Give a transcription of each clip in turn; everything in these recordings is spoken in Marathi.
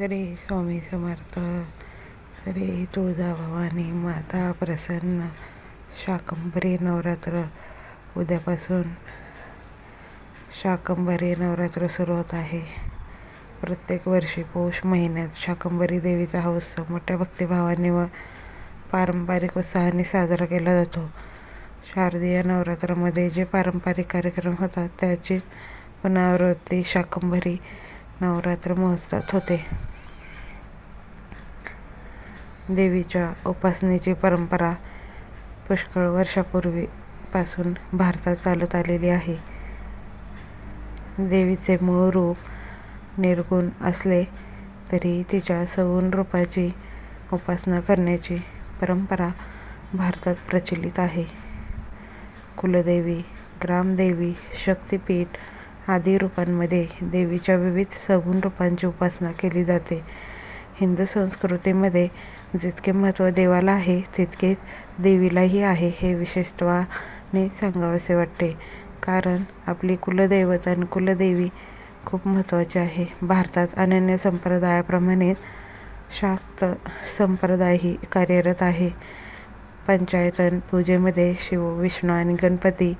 श्री स्वामी समर्थ श्री तुळजाभवानी माता प्रसन्न शाकंभरी नवरात्र उद्यापासून शाकंभरी नवरात्र सुरू होत आहे. प्रत्येक वर्षी पौष महिन्यात शाकंभरी देवीचा हा उत्सव मोठ्या भक्तिभावाने व पारंपरिक उत्साहाने साजरा केला जातो शारदीय नवरात्रामध्ये जे पारंपरिक कार्यक्रम होतात त्याचीच पुनरावृत्ती शाकंभरी नवरात्र महोत्सवात होते देवीच्या उपासनेची परंपरा पुष्कळ वर्षापूर्वीपासून भारतात चालत आलेली आहे. देवीचे मूळ रूप निर्गुण असले तरी तिच्या सगुण रूपाची उपासना करण्याची परंपरा भारतात प्रचलित आहे. कुलदेवी ग्रामदेवी शक्तिपीठ आदी रूपांमध्ये देवीच्या विविध सगुण रूपांची उपासना केली जाते. हिंदू संस्कृतीमध्ये जितके महत्त्व देवाला आहे तितके देवीलाही आहे हे विशेषत्वाने सांगावेसे वाटते. कारण आपली कुलदैवत आणि कुलदेवी खूप महत्त्वाची आहे. भारतात अनन्य संप्रदायाप्रमाणे शाक्त संप्रदायही कार्यरत आहे. पंचायतन पूजेमध्ये शिव विष्णू आणि गणपती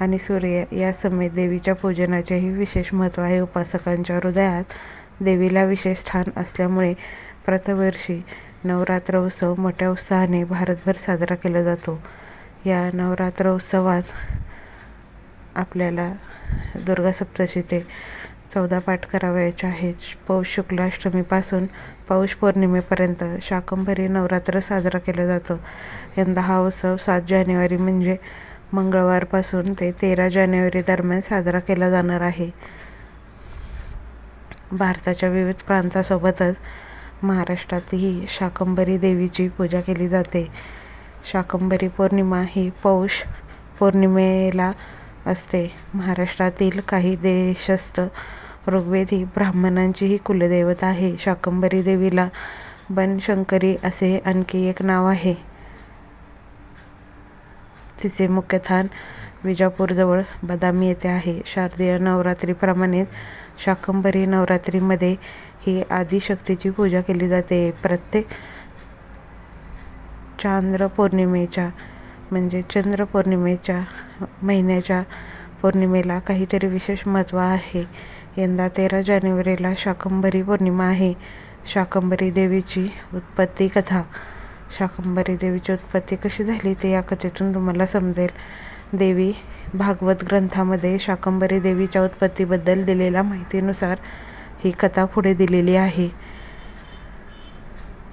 आणि सूर्य या समेत देवीच्या पूजनाचेही विशेष महत्त्व आहे. उपासकांच्या हृदयात देवीला विशेष स्थान असल्यामुळे प्रतवर्षी नवरात्र उत्सव मोठ्या उत्साहाने भारतभर साजरा केला जातो. या नवरात्र उत्सवात आपल्याला दुर्गा सप्तशी ते चौदा पाठ करावयाचे आहेत. पौष शुक्लाष्टमीपासून पौष पौर्णिमेपर्यंत शाकंभरी नवरात्र साजरा केला जातो. यंदा हा उत्सव सात जानेवारी म्हणजे मंगळवारपासून ते तेरा जानेवारी दरम्यान साजरा केला जाणार आहे. भारताच्या विविध प्रांतासोबतच महाराष्ट्रातही शाकंभरी देवीची पूजा केली जाते. शाकंभरी पौर्णिमा ही पौष पौर्णिमेला असते. महाराष्ट्रातील काही देशस्थ ऋग्वेदी ब्राह्मणांचीही कुलदैवत आहे. शाकंभरी देवीला बनशंकरी असे आणखी एक नाव आहे. तिचे मुख्यस्थान विजापूरजवळ बदामी येथे आहे. शारदीय नवरात्रीप्रमाणेच शाकंभरी नवरात्रीमध्ये ही आदिशक्तीची पूजा केली जाते. प्रत्येक चांद्र पौर्णिमेच्या म्हणजे चंद्र पौर्णिमेच्या महिन्याच्या पौर्णिमेला काहीतरी विशेष महत्त्व आहे. यंदा तेरा जानेवारीला शाकंभरी पौर्णिमा आहे. शाकंभरी देवीची उत्पत्ती कथा. शाकंभरी देवीची उत्पत्ती कशी झाली ते या कथेतून तुम्हाला समजेल. देवी भागवत ग्रंथामध्ये शाकंभरी देवीच्या उत्पत्तीबद्दल दिलेल्या माहितीनुसार ही कथा पुढे दिलेली आहे.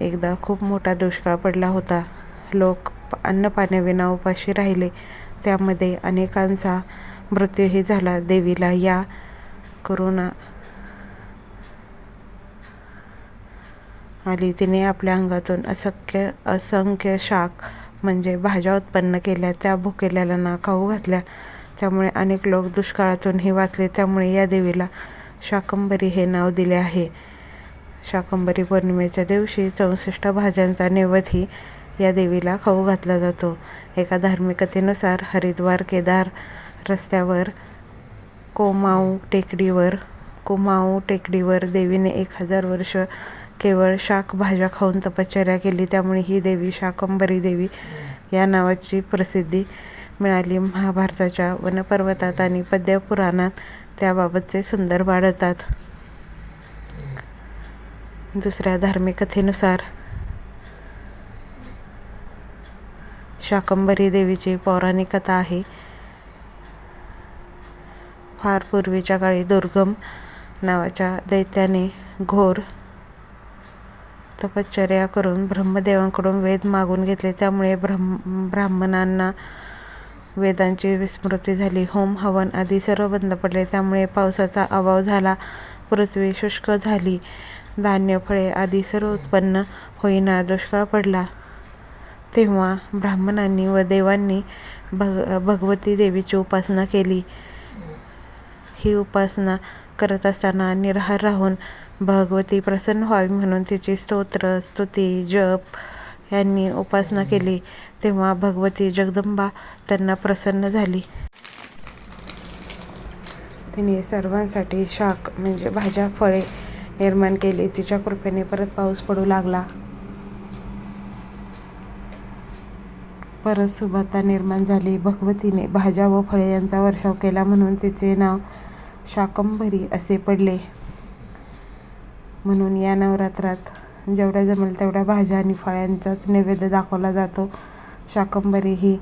एकदा खूप मोठा दुष्काळ पडला होता. लोक अन्न पाण्याविना उपाशी राहिले. त्यामध्ये अनेकांचा मृत्यूही झाला. देवीला या करुणा आली. तिने आपल्या अंगातून असंख्य असंख्य शाक म्हणजे भाज्या उत्पन्न केल्या. त्या भुकेल्याला खाऊ घातल्या. त्यामुळे अनेक लोक दुष्काळातूनही वाचले. त्यामुळे या देवीला शाकंभरी हे नाव दिले आहे. शाकंभरी पौर्णिमेच्या दिवशी चौसष्ट भाज्यांचा नैवेद्यही या देवीला खाऊ घातला जातो. एका धार्मिक कथेनुसार हरिद्वार केदार रस्त्यावर कोमाऊ टेकडीवर कोमाऊ टेकडीवर देवीने एक हजार वर्ष केवळ शाक भाज्या खाऊन तपश्चर्या केली. त्यामुळे ही देवी शाकंभरी देवी या नावाची प्रसिद्धी मिळाली. महाभारताच्या वनपर्वतात आणि पद्यपुराणात त्याबाबतचे संदर्भ वाढतात. दुसऱ्या धार्मिक कथेनुसार शाकंभरी देवीची पौराणिक कथा आहे. फार पूर्वीच्या काळी दुर्गम नावाच्या दैत्याने घोर तपश्चर्या करून ब्रह्मदेवांकडून वेद मागून घेतले. त्यामुळे ब्रह्म ब्राह्मणांना वेदांची विस्मृती झाली. होम हवन आदी सर्व बंद पडले. त्यामुळे पावसाचा अभाव झाला. पृथ्वी शुष्क झाली. धान्य फळे आदी सर्व उत्पन्न होईना दुष्काळ पडला. तेव्हा ब्राह्मणांनी व देवांनी भग भगवती देवीची उपासना केली. ही उपासना करत असताना निराहार राहून भगवती प्रसन्न व्हावी म्हणून तिची स्तोत्र स्तुती जप यांनी उपासना केली. तेव्हा भगवती जगदंबा त्यांना प्रसन्न झाली. तिने सर्वांसाठी शाक म्हणजे भाज्या फळे निर्माण केले. तिच्या कृपेने परत पाऊस पडू लागला. परत सुबत्ता निर्माण झाली. भगवतीने भाज्या व फळे यांचा वर्षाव केला म्हणून तिचे नाव शाकंभरी असे पडले. म्हणून या नवरात्रात जेवढ्या जमेल तेवढ्या भाज्या आणि फळ्यांचाच नैवेद्य दाखवला जातो. शाकंभरी ही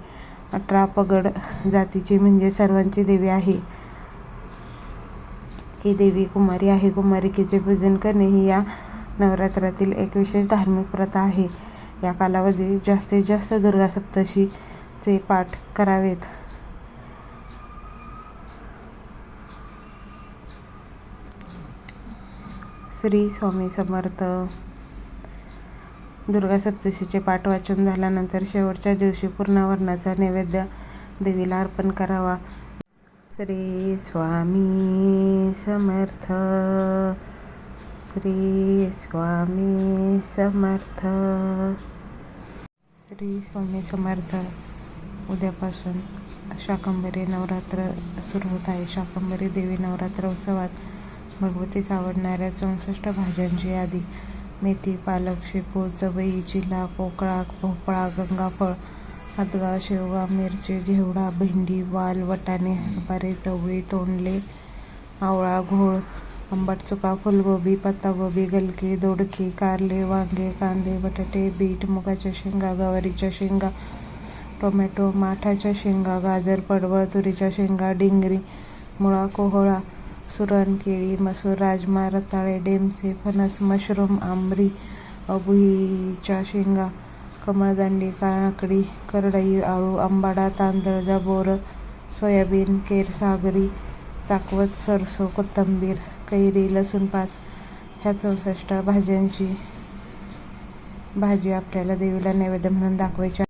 अठरा पगड जातीची म्हणजे सर्वांची देवी आहे. ही देवी कुमारी आहे. कुमारिकेचे पूजन करणे ही या नवरात्रातील एक विशेष धार्मिक प्रथा आहे. या कालावधीत जास्तीत जास्त दुर्गा सप्तशीचे पाठ करावेत. श्री स्वामी समर्थ. दुर्गा सप्तशीचे पाठ वाचून झाल्यानंतर शेवटच्या दिवशी पूर्णावरणाचा नैवेद्य देवीला अर्पण करावा. श्री स्वामी समर्थ. श्री स्वामी समर्थ. श्री स्वामी समर्थ. उद्यापासून शाकंभरी नवरात्र सुरू होत आहे. शाकंभरी देवी नवरात्र उत्सवात भगवतीस आवडणाऱ्या चौसष्ट भाज्यांची यादी मेथी पालक शेपू चवई चिला पोकळा भोपळा गंगाफळ हदगा शेवगा मिरची घेवडा भेंडी वाल वटाणे हरभरे चवळी तोंडले आवळा घोळ आंबट चुका फुलगोबी पत्तागोबी गलके दोडके कारले वांगे कांदे बटाटे बीट मुगाच्या शेंगा गवारीच्या शेंगा टोमॅटो माठाच्या शेंगा गाजर पडवळ तुरीच्या शेंगा डिंगरी मुळा कोहळा सुरण केळी मसूर राजमा रताळे डेमसे फणस मशरूम आंबरी अभुईच्या शेंगा कमळदांडी काकडी करडई आळू आंबाडा तांदळ जाबोर सोयाबीन केर सागरी चाकवत सरसो कोथिंबीर कैरी लसूण पात ह्या चौसष्ट भाज्यांची भाजी आपल्याला देवीला नैवेद्य म्हणून दाखवायची